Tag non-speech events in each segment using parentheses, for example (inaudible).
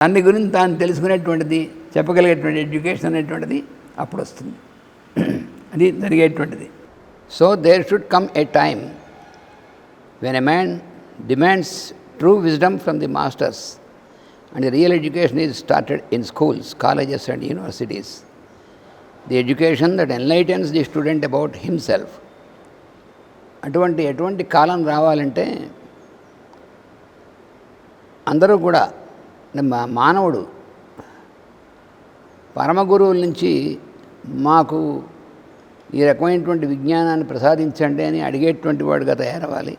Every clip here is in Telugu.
దాని గురించి తాను తెలుసుకునేటువంటిది చెప్పగలిగేటువంటి ఎడ్యుకేషన్ అనేటువంటిది అప్పుడు వస్తుంది అది జరిగేటువంటిది. So there should come a time when a man demands true wisdom from the masters and real education is started in schools colleges and universities the education that enlightens the student about himself అటువంటి ఎటువంటి కాలం రావాలంటే అందరూ కూడా అంటే మా మానవుడు పరమగురువుల నుంచి మాకు ఈ రకమైనటువంటి విజ్ఞానాన్ని ప్రసాదించండి అని అడిగేటువంటి వాడుగా తయారవ్వాలి.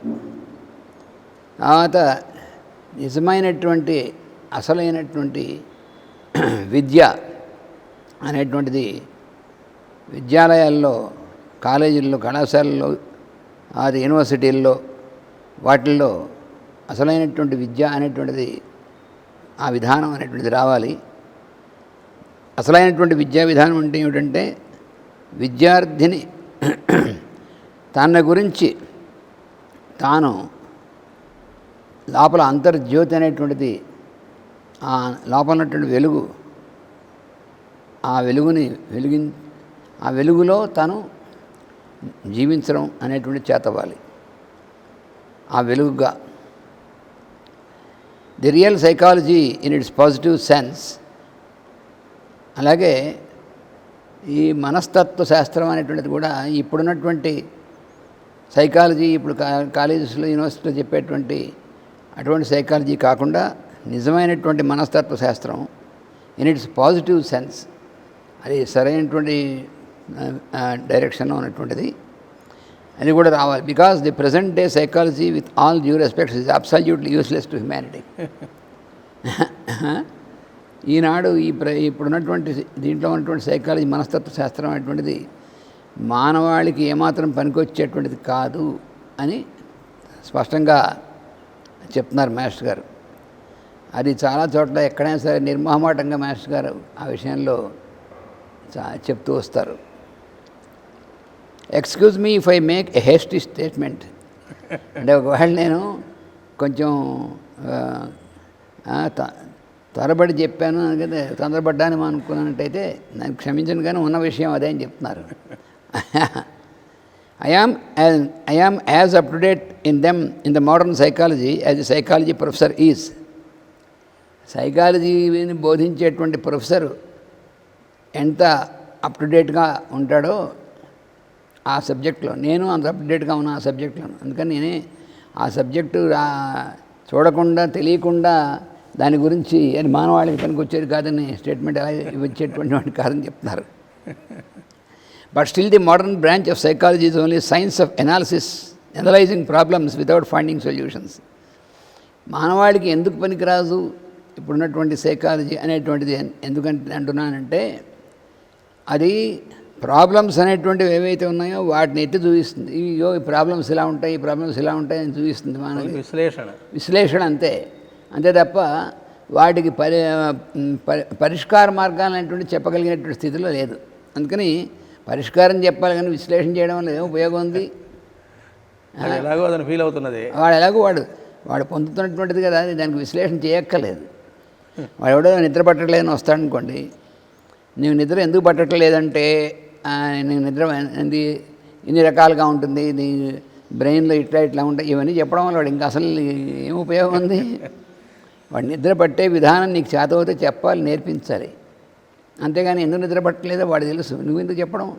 తర్వాత నిజమైనటువంటి అసలైనటువంటి విద్య అనేటువంటిది విద్యాలయాల్లో కాలేజీల్లో కళాశాలల్లో అది యూనివర్సిటీల్లో వాటిల్లో అసలైనటువంటి విద్య అనేటువంటిది ఆ విధానం అనేటువంటిది రావాలి. అసలైనటువంటి విద్యా విధానం అంటే ఏమిటంటే విద్యార్థిని తన గురించి తాను లోపల అంతర్జ్యోతి అనేటువంటిది ఆ లోపల ఉన్నటువంటి వెలుగు ఆ వెలుగుని వెలిగి ఆ వెలుగులో తను జీవించడం అనేటువంటి చేతవ్వాలి ఆ వెలుగుగా the real psychology in its positive sense. అలాగే ఈ మనస్తత్వ శాస్త్రం అనేటువంటిది కూడా ఇప్పుడున్నటువంటి సైకాలజీ ఇప్పుడు కాలేజెస్లో యూనివర్సిటీలో చెప్పేటువంటి అటువంటి సైకాలజీ కాకుండా నిజమైనటువంటి మనస్తత్వ శాస్త్రం ఇన్ ఇట్స్ పాజిటివ్ సెన్స్. అది సరైనటువంటి డైరెక్షన్లో ఉన్నటువంటిది అని కూడా రావాలి. Because the present day psychology with all due respects is absolutely useless to humanity ఈనాడు ఈ ప్ర ఇప్పుడున్నటువంటి దీంట్లో ఉన్నటువంటి సైకాలజీ మనస్తత్వ శాస్త్రం అనేటువంటిది మానవాళికి ఏమాత్రం పనికొచ్చేటువంటిది కాదు అని స్పష్టంగా చెప్తున్నారు మాస్టర్ గారు. అది చాలా చోట్ల ఎక్కడైనా సరే నిర్మోహమాటంగా మాస్టర్ గారు ఆ విషయంలో చెప్తూ వస్తారు. Excuse me if I make a hasty statement అంటే ఒకవేళ నేను కొంచెం త్వరబడి చెప్పాను అందుకని తొందరపడ్డాను అనుకున్నట్టయితే నాకు క్షమించను కానీ ఉన్న విషయం అదే అని చెప్తున్నారు. I I am I as up to date in them in the modern psychology as a psychology professor is సైకాలజీని బోధించేటువంటి ప్రొఫెసర్ ఎంత అప్ టు డేట్గా ఉంటాడో ఆ సబ్జెక్ట్లో. నేను అంత అప్డేట్గా ఉన్నా ఆ సబ్జెక్ట్లో అందుకని నేనే ఆ సబ్జెక్టు చూడకుండా తెలియకుండా దాని గురించి అది మానవాళికి పనికి వచ్చేది కాదని స్టేట్మెంట్ ఎలా వచ్చేటువంటి వాడిని కాదని చెప్తున్నారు. But still the modern branch of psychology is only science of analysis analysing problems without finding solutions మానవాళికి ఎందుకు పనికిరాదు ఇప్పుడున్నటువంటి సైకాలజీ అనేటువంటిది ఎందుకంటే అంటున్నానంటే అది ప్రాబ్లమ్స్ అనేటువంటివి ఏవైతే ఉన్నాయో వాటిని ఎత్తి చూపిస్తుంది. ఇయో ఈ ప్రాబ్లమ్స్ ఇలా ఉంటాయి ఈ ప్రాబ్లమ్స్ ఇలా ఉంటాయి అని చూపిస్తుంది మనకి. విశ్లేషణ. విశ్లేషణ అంతే. అంతే తప్ప వాటికి పరి పరిష్కార మార్గాలు అనేటువంటి చెప్పగలిగినటువంటి స్థితిలో లేదు. అందుకని పరిష్కారం చెప్పాలి కానీ విశ్లేషణ చేయడం వల్ల ఏం ఉపయోగం ఉంది? (laughs) ఎలాగో అతను ఫీల్ అవుతున్నది. వాడు ఎలాగో వాడు వాడు పొందుతున్నటువంటిది కదా దానికి విశ్లేషణ చేయక్కర్లేదు. వాడు ఎవడో నిద్ర పట్టట్లేదని వస్తాడనుకోండి నీవు నిద్ర ఎందుకు పట్టట్లేదంటే నిద్ర ఇది ఇన్ని రకాలుగా ఉంటుంది నీ బ్రెయిన్లో ఇట్లా ఇట్లా ఉంటాయి ఇవన్నీ చెప్పడం వల్ల వాడు ఇంకా అసలు ఏం ఉపయోగం ఉంది? వాడు నిద్ర పట్టే విధానం నీకు చేతవుతే చెప్పాలి నేర్పించాలి. అంతేగాని ఎందుకు నిద్ర పట్టలేదో వాడు తెలుసు. నువ్వు ఎందుకు చెప్పడం?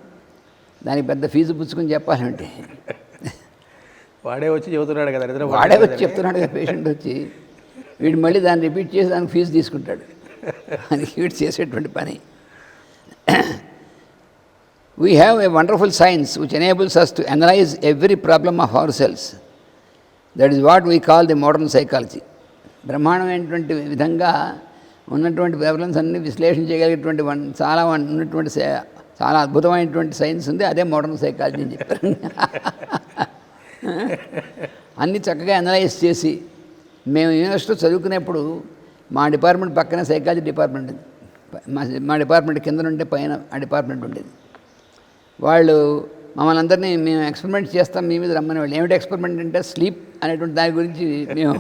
దానికి పెద్ద ఫీజు పుచ్చుకొని చెప్పాలంటే వాడే వచ్చి చెబుతున్నాడు కదా నిద్ర వాడే వచ్చి చెప్తున్నాడు కదా పేషెంట్ వచ్చి. వీడు మళ్ళీ దాన్ని రిపీట్ చేసి దానికి ఫీజు తీసుకుంటాడు. అని వీడు చేసేటువంటి పని. We have a wonderful science which enables us to analyze every problem of ourselves. That is what we call the modern psychology బ్రహ్మాండమైనటువంటి విధంగా ఉన్నటువంటి ప్రెవలెన్స్ అన్ని విశ్లేషణ చేయగలిగేటువంటి వన్ చాలా వన్ ఉన్నటువంటి సై- చాలా అద్భుతమైనటువంటి సైన్స్ ఉంది అదే మోడర్న్ సైకాలజీ అని చెప్పారు అన్నీ చక్కగా అనలైజ్ చేసి మేము యూనివర్సిటీలో చదువుకునేప్పుడు మా డిపార్ట్మెంట్ పక్కనే సైకాలజీ డిపార్ట్మెంట్ ఉంది మా మా డిపార్ట్మెంట్ కింద నుండి పైన ఆ డిపార్ట్మెంట్ ఉండేది వాళ్ళు మమ్మల్ని అందరినీ మేము ఎక్స్పెరిమెంట్ చేస్తాం మీ మీద రమ్మని వాళ్ళు. ఏమిటి ఎక్స్పెరిమెంట్ అంటే స్లీప్ అనేటువంటి దాని గురించి మేము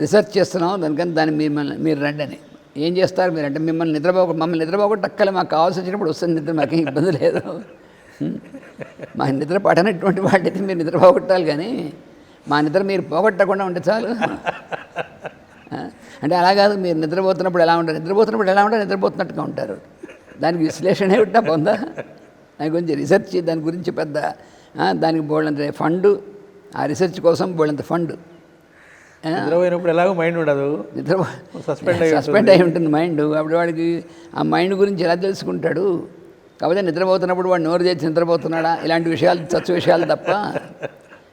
రీసెర్చ్ చేస్తున్నాం. దానికని దాన్ని మిమ్మల్ని మీరు రండి అని ఏం చేస్తారు మీరు అంటే మిమ్మల్ని నిద్రపోక మమ్మల్ని నిద్రపోకుండా టక్కలు మాకు కావాల్సి వచ్చినప్పుడు వస్తుంది నిద్ర మాకు ఇబ్బంది లేదు. మా నిద్ర పడనటువంటి వాటిని మీరు నిద్ర పోగొట్టాలి కానీ మా నిద్ర మీరు పోగొట్టకుండా ఉంటే చాలు. అంటే అలా కాదు మీరు నిద్రపోతున్నప్పుడు ఎలా ఉంటారు? నిద్రపోతున్నప్పుడు ఎలా ఉంటారు? నిద్రపోతున్నట్టుగా ఉంటారు. దానికి విశ్లేషణ ఏమిటా పొందా దాని గురించి రీసెర్చ్ దాని గురించి పెద్ద దానికి బోళ్ళంత ఫండ్ ఆ రీసెర్చ్ కోసం బోళ్ళంత ఫండ్ నిద్రపోయినప్పుడు ఎలాగో మైండ్ ఉండదు. నిద్ర అయి సస్పెండ్ అయి ఉంటుంది మైండ్ అప్పుడు వాడికి ఆ మైండ్ గురించి ఎలా తెలుసుకుంటాడు? కాకపోతే నిద్రపోతున్నప్పుడు వాడు నోరు తెచ్చి నిద్రపోతున్నాడా? ఇలాంటి విషయాలు చచ్చు విషయాలు తప్ప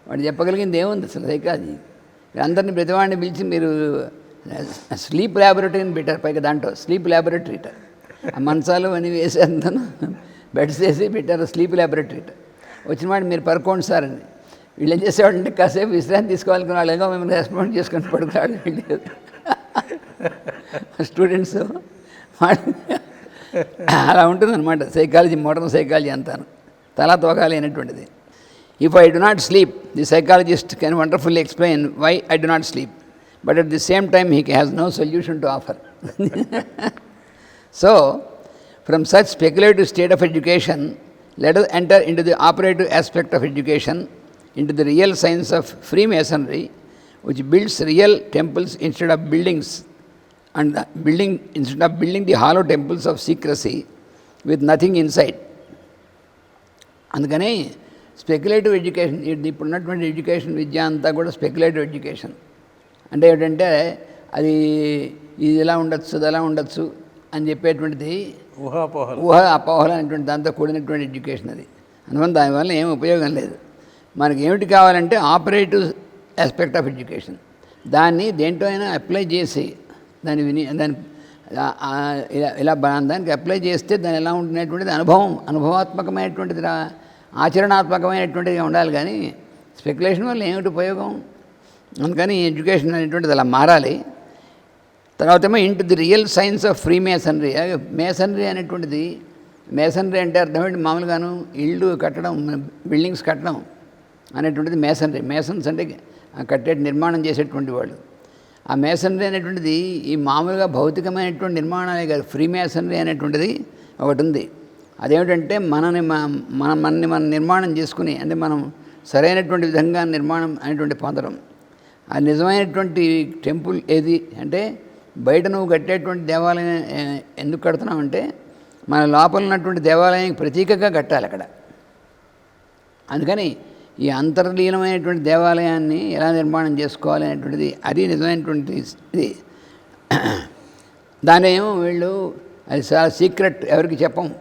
వాడు చెప్పగలిగింది ఏముంది అసలు? సైకాలజీ అందరినీ ప్రతివాడిని పిలిచి మీరు స్లీప్ ల్యాబొరేటరీని పెట్టారు. పైగా దాంట్లో స్లీప్ ల్యాబొరేటరీ మంచాలు అని వేసి అంతను బెడ్స్ వేసి పెట్టారు స్లీప్ ల్యాబొరేటరీ వచ్చిన వాడు మీరు పడుకోండి సార్ అని. వీళ్ళు ఏం చేసేవాడంటే కాసేపు విశ్రాంతి తీసుకోవాలనుకున్న వాళ్ళు ఏదో మిమ్మల్ని రెస్పాండ్ చేసుకొని పడుకున్నాడు వీళ్ళు. స్టూడెంట్స్ అలా ఉంటుందన్నమాట. సైకాలజీ మోడర్న్ సైకాలజీ అంతాను. తలా తోకాలి అనేటువంటిది. If I do not sleep the psychologist can wonderfully explain why I do not sleep but at the same time he has no solution to offer so from such speculative state of education let enter into the operative aspect of education into the real science of freemasonry which builds real temples instead of buildings and building instead of building the hollow temples of secrecy with nothing inside అందుకని స్పెక్యులేటివ్ ఎడ్యుకేషన్ ఇప్పుడు ఉన్నటువంటి ఎడ్యుకేషన్ విద్య అంతా కూడా స్పెక్యులేటివ్ ఎడ్యుకేషన్ అంటే ఏంటంటే అది ఇది ఎలా ఉండొచ్చు అది ఎలా ఉండొచ్చు అని చెప్పేటువంటిది ఊహాపోహలు. ఊహ అపోహలు అనేటువంటి దాంతో కూడినటువంటి ఎడ్యుకేషన్ అది. అందువల్ల దానివల్ల ఏం ఉపయోగం లేదు. మనకి ఏమిటి కావాలంటే ఆపరేటివ్ ఆస్పెక్ట్ ఆఫ్ ఎడ్యుకేషన్. దాన్ని దేంట్లో అయినా అప్లై చేసి దాన్ని విని దాని ఇలా ఇలా దానికి అప్లై చేస్తే దాని ఎలా ఉంటున్నటువంటిది అనుభవం అనుభవాత్మకమైనటువంటిది రా ఆచరణాత్మకమైనటువంటిది ఉండాలి కానీ స్పెక్యులేషన్ వల్ల ఏమిటి ఉపయోగం? అందుకని ఎడ్యుకేషన్ అనేటువంటిది అలా మారాలి. తర్వాత ఏమో ఇంటి the real science of freemasonry masonry అనేటువంటిది మేసనరీ అంటే అర్థం ఏంటి? మామూలుగాను ఇళ్ళు కట్టడం బిల్డింగ్స్ కట్టడం అనేటువంటిది మేసనరీ. మేసన్స్ అంటే కట్టే నిర్మాణం చేసేటువంటి వాళ్ళు. ఆ మేసనరీ అనేటువంటిది ఈ మామూలుగా భౌతికమైనటువంటి నిర్మాణాలే కాదు ఫ్రీ మేసనరీ అనేటువంటిది ఒకటి ఉంది అదేమిటంటే మనని మన మనని మనం నిర్మాణం చేసుకుని అంటే మనం సరైనటువంటి విధంగా నిర్మాణం అనేటువంటి పొందడం. ఆ నిజమైనటువంటి టెంపుల్ ఏది అంటే బయట నువ్వు కట్టేటువంటి దేవాలయం ఎందుకు కడుతున్నావు అంటే మన లోపల ఉన్నటువంటి దేవాలయానికి ప్రతీకగా కట్టాలి అక్కడ. అందుకని ఈ అంతర్లీనమైనటువంటి దేవాలయాన్ని ఎలా నిర్మాణం చేసుకోవాలి అనేటువంటిది అది నిజమైనటువంటి ఇది. దాని ఏమో వీళ్ళు అది చాలా సీక్రెట్ ఎవరికి చెప్పం.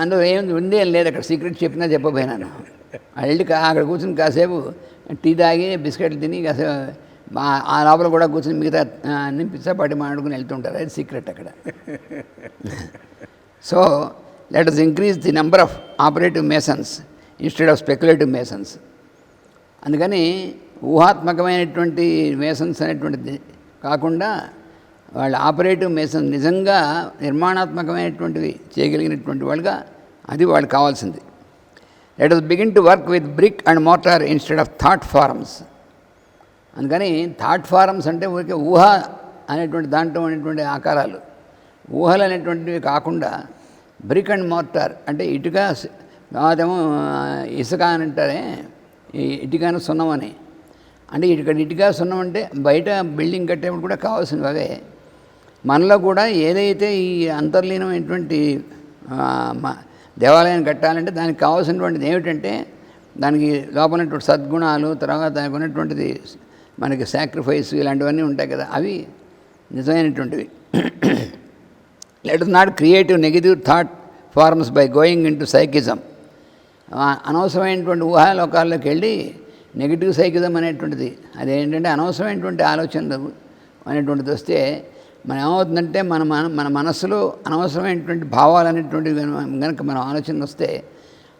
అందులో ఏం ఉంది ఏం లేదు అక్కడ సీక్రెట్ చెప్పినా చెప్పబోయినాను. వెళ్ళి కా- అక్కడ కూర్చుని కాసేపు టీ తాగి బిస్కెట్లు తిని కాసేపు ఆ- లోపల కూడా కూర్చుని మిగతా ఆ, అన్ని పిచ్చాపాటి మాడుకుని వెళ్తుంటారు. అది సీక్రెట్ అక్కడ. So let us increase the number of operative masons instead of speculative masons అందుకని ఊహాత్మకమైనటువంటి మేసన్స్ అనేటువంటిది కాకుండా వాళ్ళ ఆపరేటివ్ మేసన్ నిజంగా నిర్మాణాత్మకమైనటువంటివి చేయగలిగినటువంటి వాళ్ళుగా అది వాళ్ళకి కావాల్సింది. Let us begin to work with brick and motor instead of thought forms అందుకని థాట్ ఫారమ్స్ అంటే ఊరికే ఊహ అనేటువంటి దాంట్లో ఉన్నటువంటి ఆకారాలు. ఊహలు అనేటువంటివి కాకుండా బ్రిక్ అండ్ మోర్టార్ అంటే ఇటుక స్- ఇసుక అని అంటారే ఇటుకను సున్నం అని. అంటే ఇక్కడ ఇటుక సున్నం అంటే బయట బిల్డింగ్ కట్టేప్పుడు కూడా కావాల్సినవి అవే. మనలో కూడా ఏదైతే ఈ అంతర్లీనమైనటువంటి ఆ, మ- దేవాలయాన్ని కట్టాలంటే దానికి కావాల్సినటువంటిది ఏమిటంటే దానికి లోపలటువంటి సద్గుణాలు తర్వాత దానికి ఉన్నటువంటిది మనకి సాక్రిఫైస్ ఇలాంటివన్నీ ఉంటాయి కదా అవి నిజమైనటువంటివి. Let not creative negative thought forms by going into psychism అనవసరమైనటువంటి ఊహాలోకాల్లోకి వెళ్ళి నెగిటివ్ సైకిజం అనేటువంటిది అదేంటంటే అనవసరమైనటువంటి ఆలోచనలు అనేటువంటిది వస్తే మనం ఏమవుతుందంటే మన మన మన మనస్సులో అనవసరమైనటువంటి భావాలు అనేటువంటివి కనుక మనం ఆలోచన వస్తే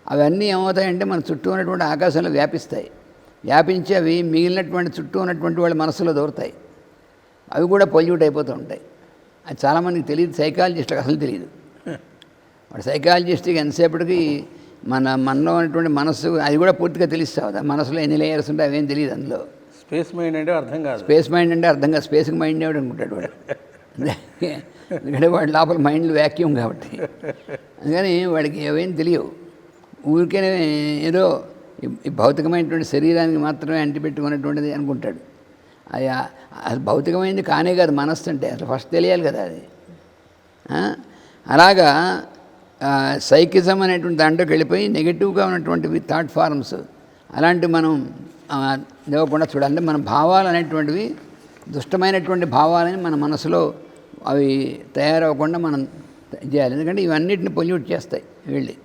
అవన్నీ ఏమవుతాయంటే మన చుట్టూ ఉన్నటువంటి ఆకాశంలో వ్యాపిస్తాయి. వ్యాపించి అవి మిగిలినటువంటి చుట్టూ ఉన్నటువంటి వాళ్ళ మనసులో దూరుతాయి అవి కూడా పొల్యూట్ అయిపోతూ ఉంటాయి. అది చాలామందికి తెలియదు సైకాలజిస్ట్కి అసలు తెలియదు. వాడు సైకాలజిస్ట్కి ఎంతసేపటికి మన మనలో ఉన్నటువంటి మనస్సు అది కూడా పూర్తిగా తెలుస్తావు మనసులో ఎన్ని లేయర్స్ ఉంటాయి అవేం తెలియదు అందులో. స్పేస్ మైండ్ అంటే అర్థం కాదు. స్పేస్ మైండ్ అంటే అర్థం కాదు. స్పేస్కి మైండ్ ఎవడు అనుకుంటాడు వాడు? ఎందుకంటే వాడి లోపల మైండ్ వ్యాక్యూమ్ కాబట్టి. అందుకని వాడికి అవేం తెలియవు. ఊరికే ఏదో ఈ- భౌతికమైనటువంటి శరీరానికి మాత్రమే అంటిపెట్టుకున్నటువంటిది అనుకుంటాడు. అది అది భౌతికమైనది కానే కాదు మనస్సు అంటే అసలు ఫస్ట్ తెలియాలి కదా అది. అలాగా సైకిజం అనేటువంటి దాంట్లోకి వెళ్ళిపోయి నెగిటివ్గా ఉన్నటువంటివి థాట్ ఫార్మ్స్ అలాంటివి మనం ఇవ్వకుండా చూడాలి. మన భావాలు అనేటువంటివి దుష్టమైనటువంటి భావాలని మన మనసులో అవి తయారవ్వకుండా మనం చేయాలి. ఎందుకంటే ఇవన్నిటిని పొల్యూట్ చేస్తాయి వెళ్ళి.